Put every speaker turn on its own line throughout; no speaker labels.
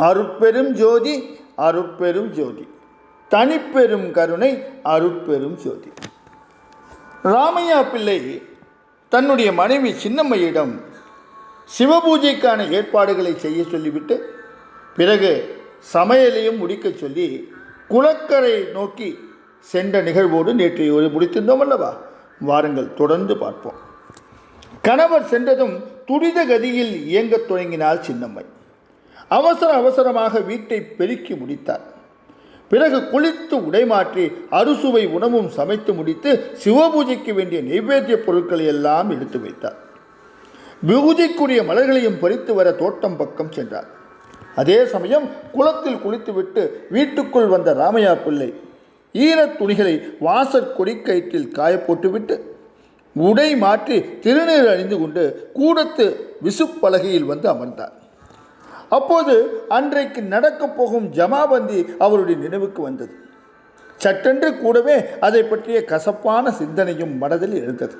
அருட்பெரும் ஜோதி அருட்பெரும் ஜோதி. தனிப்பெரும் கருணை அருட்பெரும் ஜோதி. ராமையா பிள்ளை தன்னுடைய மனைவி சின்னம்மையிடம் சிவபூஜைக்கான ஏற்பாடுகளை செய்ய சொல்லிவிட்டு பிறகு சமையலையும் முடிக்கச் சொல்லி குளக்கரை நோக்கி சென்ற நிகழ்வோடு நேற்று ஒரு முடித்திருந்தோம் அல்லவா? வாருங்கள் தொடர்ந்து பார்ப்போம். கணவர் சென்றதும் துரித கதியில் இயங்கத் தொடங்கினாள் சின்னம்மை. அவசர அவசரமாக வீட்டை பெருக்கி முடித்தார். பிறகு குளித்து உடைமாற்றி அறுசுவை உணவும் சமைத்து முடித்து சிவபூஜைக்கு வேண்டிய நைவேத்திய பொருட்களை எல்லாம் எடுத்து வைத்தார். பூஜைக்குரிய மலர்களையும் பறித்து வர தோட்டம் பக்கம் சென்றார். அதே சமயம் குளத்தில் குளித்துவிட்டு வீட்டுக்குள் வந்த ராமையா பிள்ளை ஈரத் துணிகளை வாசற் கொடிக்கயிற்றில் காய போட்டுவிட்டு உடை மாற்றி திருநீர் அணிந்து கொண்டு கூடத்து விசுப்பலகையில் வந்து அமர்ந்தார். அப்போது அன்றைக்கு நடக்கப் போகும் ஜமாபந்தி அவருடைய நினைவுக்கு வந்தது. சட்டென்று கூடவே அதை பற்றிய கசப்பான சிந்தனையும் மனதில் இருந்தது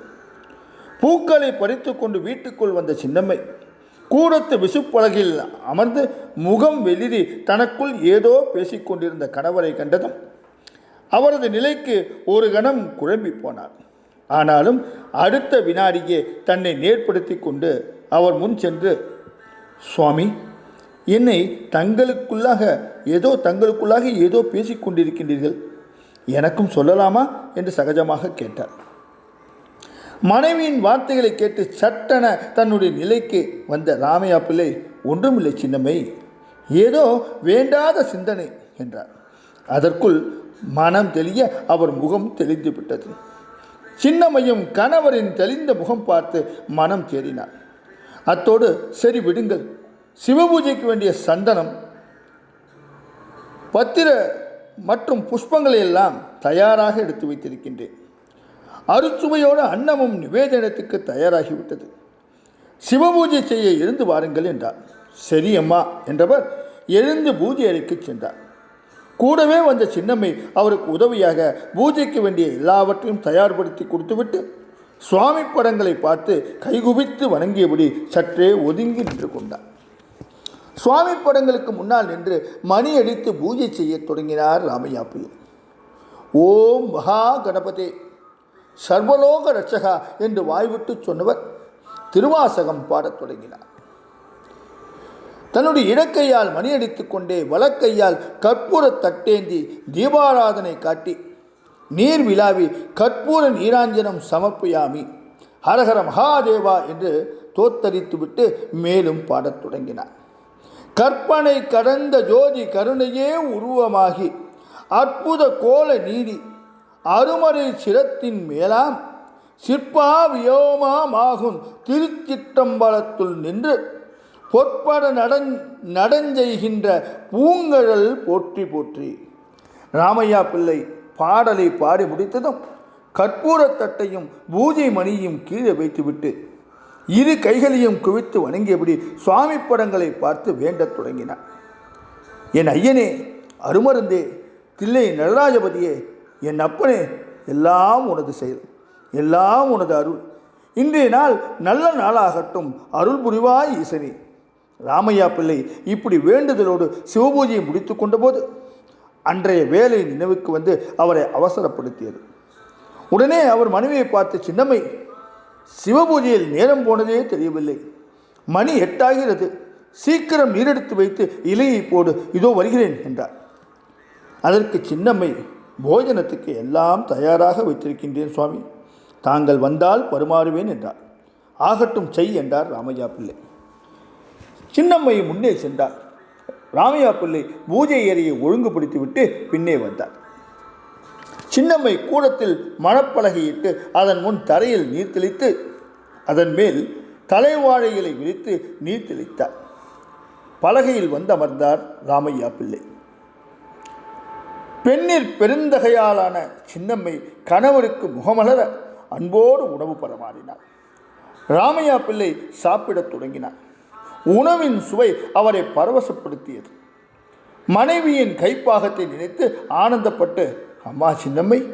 பூக்களை பறித்து கொண்டு வீட்டுக்குள் வந்த சின்னம்மை கூடத்து விசுப்பலகில் அமர்ந்து முகம் வெளிரி தனக்குள் ஏதோ பேசிக்கொண்டிருந்த கணவரை கண்டதும் அவரது நிலைக்கு ஒரு கணம் குழம்பி போனார். ஆனாலும் அடுத்த வினாடியே தன்னை நேர்படுத்தி கொண்டு அவர் முன் சென்று சுவாமி என்னை தங்களுக்குள்ளாக ஏதோ தங்களுக்குள்ளாக ஏதோ பேசிக்கொண்டிருக்கின்றீர்கள் எனக்கும் சொல்லலாமா? என்று சகஜமாக கேட்டார். மனைவியின் வார்த்தைகளை கேட்டு சட்டென தன்னுடைய நிலைக்கு வந்த ராமையா பிள்ளை ஒன்றுமில்லை சின்னம்மை ஏதோ வேண்டாத சிந்தனை என்றார். அதற்குள் மனம் தெளிய அவர் முகம் தெளிந்து விட்டது. சின்னம்மையும் கணவரின் தெளிந்த முகம் பார்த்து மனம் தேறினார். அத்தோடு சரி விடுங்கள் சிவபூஜைக்கு வேண்டிய சந்தனம் பத்திர மற்றும் புஷ்பங்களை எல்லாம் தயாராக எடுத்து வைத்திருக்கின்றேன். அறுச்சுவையோடு அன்னமும் நிவேதனத்துக்கு தயாராகிவிட்டது. சிவபூஜை செய்ய எழுந்து வாருங்கள் என்றார். சரி அம்மா என்றவர் எழுந்து பூஜை அறைக்கு சென்றார். கூடவே வந்த சின்னம்மை அவருக்கு உதவியாக பூஜைக்கு வேண்டிய எல்லாவற்றையும் தயார்படுத்தி கொடுத்துவிட்டு சுவாமி படங்களை பார்த்து கைகுபித்து வணங்கியபடி சற்றே ஒதுங்கி நின்று கொண்டார். சுவாமி படங்களுக்கு முன்னால் நின்று மணி அடித்து பூஜை செய்ய தொடங்கினார் ராமையா புயல் ஓம் மகா கணபதே சர்வலோக ரட்சகா என்று வாய்விட்டு சொன்னவர் திருவாசகம் பாடத் தொடங்கினார். தன்னுடைய இடக்கையால் மணியடித்து கொண்டே வலக்கையால் கற்பூர தட்டேந்தி தீபாராதனை காட்டி நீர் விழாவி கற்பூர நீராஞ்சனம் சமர்ப்பியாமி ஹரஹர மகாதேவா என்று தோத்தரித்துவிட்டு மேலும் பாடத் தொடங்கினார். கற்பனை கடந்த ஜோதி கருணையே உருவமாகி அற்புத கோல நீடி அருமறை சிரத்தின் மேலாம் சிற்பா வியோமாகும் திருச்சிற்றம்பலத்துள் நின்று பொற்பட நடன் நடஞ்செய்கின்ற பூங்கழல் போற்றி போற்றி. ராமையா பிள்ளை பாடலை பாடி முடித்ததும் கற்பூரத்தட்டையும் பூஜை மணியும் கீழே வைத்துவிட்டு இரு கைகளையும் குவித்து வணங்கியபடி சுவாமி படங்களை பார்த்து வேண்டத் தொடங்கினார். என் ஐயனே அருமருந்தே தில்லை நடராஜபதியே என் அப்பனே எல்லாம் உனது செயல் எல்லாம் உனது அருள். இன்றைய நாள் நல்ல நாளாகட்டும் அருள் புரிவாய் ஈசனே ராமையா பிள்ளை இப்படி வேண்டுதலோடு சிவபூஜையை முடித்து கொண்டபோது அன்றைய வேலை நினைவுக்கு வந்து அவரை அவசரப்படுத்தியது. உடனே அவர் மனைவியை பார்த்து சின்னம்மை சிவபூஜையில் நேரம் போனதே தெரியவில்லை. மணி எட்டாகிறது. சீக்கிரம் நீரெடுத்து வைத்து இலையை போடு இதோ வருகிறேன் என்றார். அதற்கு சின்னம்மை போஜனத்துக்கு எல்லாம் தயாராக வைத்திருக்கின்றேன் சுவாமி. தாங்கள் வந்தால் பருமாறுவேன் என்றார். ஆகட்டும் செய் என்றார் ராமையா பிள்ளை. சின்னம்மை முன்னே சென்றார். ராமையா பிள்ளை பூஜை ஏறையை ஒழுங்குபடுத்திவிட்டு பின்னே வந்தார். சின்னம்மை கூடத்தில் மணப்பலகையிட்டு அதன் முன் தரையில் நீர் தெளித்து அதன் மேல் தலைவாழை இலை விரித்து நீர் தெளித்தார் பலகையில் வந்து அமர்ந்தார் ராமையா பிள்ளை. பெண்ணிற் பெருந்தகையாலான சின்னம்மை கணவருக்கு முகமலர அன்போடு உணவு பரமாறினார். ராமையா பிள்ளை சாப்பிடத் தொடங்கினார். உணவின் சுவை அவரை பரவசப்படுத்தியது. மனைவியின் கைப்பாகத்தை நினைத்து ஆனந்தப்பட்டு அம்மா சின்னம்மை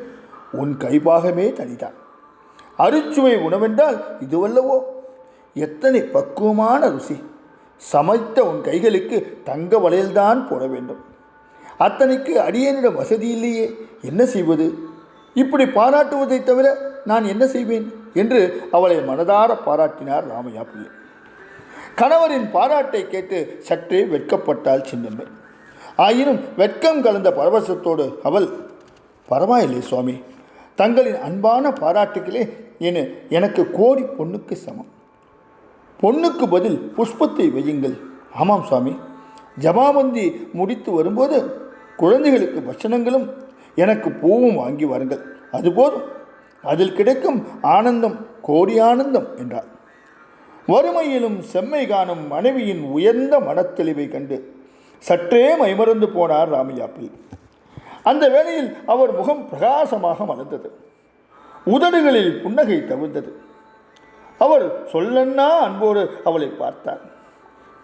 உன் கைபாகமே தனிதான் அருச்சுவை உணவென்றால் இதுவல்லவோ? எத்தனை பக்குவமான ருசி. சமைத்த உன் கைகளுக்கு தங்க வளையல்தான் போட வேண்டும். அத்தனைக்கு அடியேனிடம் வசதி இல்லையே என்ன செய்வது? இப்படி பாராட்டுவதைத் தவிர நான் என்ன செய்வேன்? என்று அவளை மனதார பாராட்டினார் ராமையா பிள்ளை. கணவரின் பாராட்டை கேட்டு சற்றே வெட்கப்பட்டாள் சின்னம்மை. ஆயினும் வெட்கம் கலந்த பரவசத்தோடு அவள் பரவாயில்லை சுவாமி. தங்களின் அன்பான பாராட்டுகளே என எனக்கு கோடி பொண்ணுக்கு சமம். பொண்ணுக்கு பதில் புஷ்பத்தை வையுங்கள். ஆமாம் சுவாமி. ஜமாபந்தி முடித்து வரும்போது குழந்தைகளுக்கு பட்சணங்களும் எனக்கு பூவும் வாங்கி வாருங்கள். அது போதும். அதில் கிடைக்கும் ஆனந்தம் கோடி ஆனந்தம் என்றார் வறுமையிலும் செம்மை காணும் மனைவியின் உயர்ந்த மனத்தெளிவை கண்டு சற்றே மைமறந்து போனார் ராமையாப்பில். அந்த வேளையில் அவர் முகம் பிரகாசமாக மலர்ந்தது. உதடுகளில் புன்னகை தவிர்ந்தது அவர் சொல்லன்னா அன்போடு அவளை பார்த்தார்.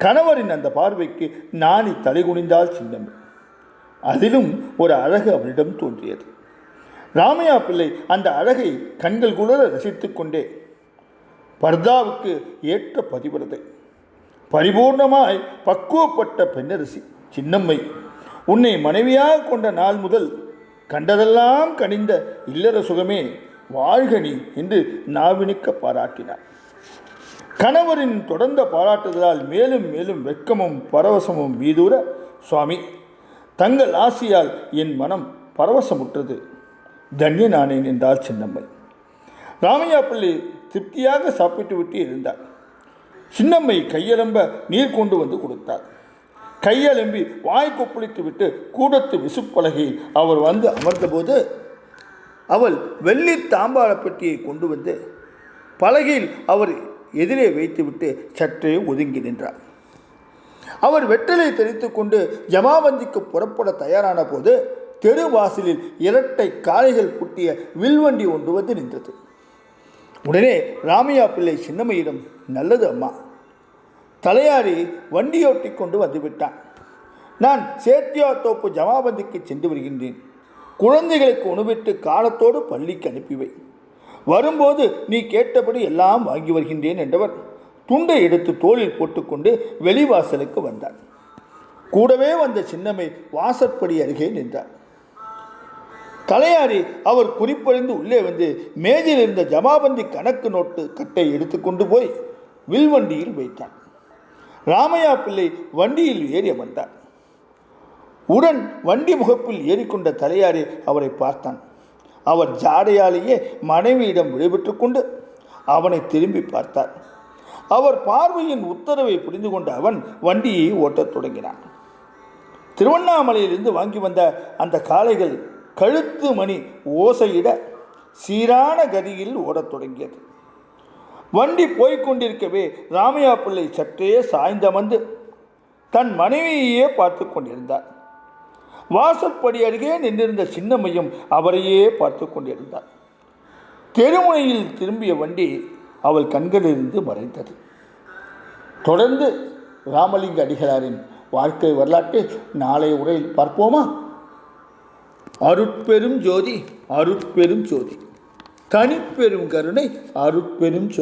கணவரின் அந்த பார்வைக்கு நாணி தலைகுனிந்தால் சின்னம் அதிலும் ஒரு அழகு அவளிடம் தோன்றியது. ராமையா பிள்ளை அந்த அழகை கண்கள் குளர ரசித்துக் கொண்டே பர்தாவுக்கு ஏற்ற பதிவிரதை. பரிபூர்ணமாய் பக்குவப்பட்ட பெண்ணரசி சின்னம்மை. உன்னை மனைவியாக கொண்ட நாள் முதல் கண்டதெல்லாம் கனிந்த இல்லற சுகமே வாழ்கனி என்று நாவினிக்க பாராட்டினார். கணவரின் தொடர்ந்த பாராட்டுதலால் மேலும் மேலும் வெட்கமும் பரவசமும் வீதூர சுவாமி தங்கள் ஆசியால் என் மனம் பரவசமுற்றது. தன்யனானேன் என்றாள் சின்னம்மை. ராமையா பிள்ளை திருப்தியாக சாப்பிட்டு விட்டு இருந்தார். சின்னம்மை கையெலம்ப நீர் கொண்டு வந்து கொடுத்தார். கையெழும்பி வாய் கொப்பளித்து விட்டு கூடத்து விசுப்பலகையில் அவர் வந்து அமர்ந்தபோது அவள் வெள்ளி தாம்பாள பெட்டியை கொண்டு வந்து பலகையில் அவர் எதிரே வைத்துவிட்டு சற்றே ஒதுங்கி நின்றார். அவர் வெட்டலை தெரித்து கொண்டு ஜமாபந்திக்கு புறப்பட தயாரான போது தெரு வாசலில் இரட்டை காளைகள் பூட்டிய வில்வண்டி ஒன்று வந்து நின்றது. உடனே ராமையா பிள்ளை சின்னம்மையிடம் நல்லது அம்மா தலையாரி வண்டியோட்டி கொண்டு வந்துவிட்டான். நான் சேத்தியா தோப்பு ஜமாபந்திக்கு சென்று வருகின்றேன். குழந்தைகளுக்கு உணவிட்டு காலத்தோடு பள்ளிக்கு அனுப்பிவை வரும்போது நீ கேட்டபடி எல்லாம் வாங்கி வருகின்றேன் என்றவர் துண்டை எடுத்து தோளில் போட்டுக்கொண்டு வெளிவாசலுக்கு வந்தார். கூடவே வந்த சின்னம்மை வாசற்படி அருகே நின்றார். தலையாரி அவர் குறிப்பறிந்து உள்ளே வந்து மேஜில் இருந்த ஜமாபந்தி கணக்கு நோட்டு கட்டை எடுத்துக்கொண்டு போய் வில்வண்டியில் வைத்தான். ராமையா பிள்ளை வண்டியில் ஏறி அமர்ந்தார் உடன் வண்டி முகப்பில் ஏறிக்கொண்ட தலையாரி அவரை பார்த்தான். அவர் ஜாடையாலேயே மனைவியிடம் விடைபெற்று கொண்டு அவனை திரும்பி பார்த்தார். அவர் பார்வையின் உத்தரவை புரிந்து கொண்ட அவன் வண்டியை ஓட்டத் தொடங்கினான். திருவண்ணாமலையிலிருந்து வாங்கி வந்த அந்த காளைகள் கழுத்து மணி ஓசையிட சீரான கதியில் ஓடத் தொடங்கியது. வண்டி போய்க் கொண்டிருக்கவே ராமையா பிள்ளை சற்றே சாய்ந்தமர்ந்து தன் மனைவியையே பார்த்து கொண்டிருந்தார். வாசற்படி அருகே நின்றிருந்த சின்னம்மையும் அவரையே பார்த்து கொண்டிருந்தார். தெருமுனையில் திரும்பிய வண்டி அவள் கண்களிலிருந்து மறைந்தது. தொடர்ந்து ராமலிங்க அடிகளாரின் வாழ்க்கை வரலாற்றை நாளைய உரையில் பார்ப்போமா? அருட்பெரும் ஜோதி அருட்பெரும் ஜோதி தனிப்பெரும் கருணை அருட்பெரும் ஜோதி.